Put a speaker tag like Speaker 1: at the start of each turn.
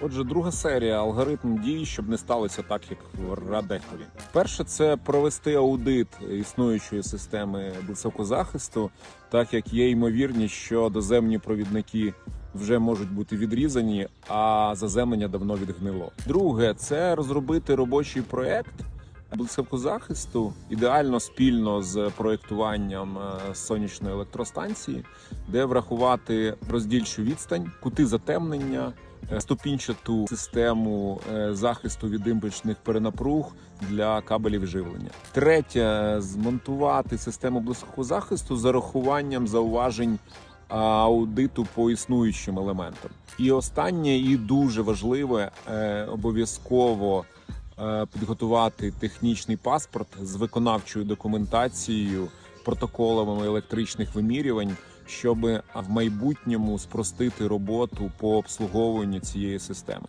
Speaker 1: Отже, друга серія алгоритм дій, щоб не сталося так, як в Радехові. Перше, це провести аудит існуючої системи високозахисту, так як є ймовірність, що доземні провідники вже можуть бути відрізані, а заземлення давно відгнило. Друге, це розробити робочий проект блискавкозахисту, ідеально спільно з проєктуванням е, сонячної електростанції, де врахувати роздільчу відстань, кути затемнення, е, ступінчату систему е, захисту від імпульсних перенапруг для кабелів живлення. Третє змонтувати систему близького захисту з урахуванням зауважень аудиту по існуючим елементам. І останнє, і дуже важливе, обов'язково підготувати технічний паспорт з виконавчою документацією, протоколами електричних вимірювань, щоб в майбутньому спростити роботу по обслуговуванню цієї системи.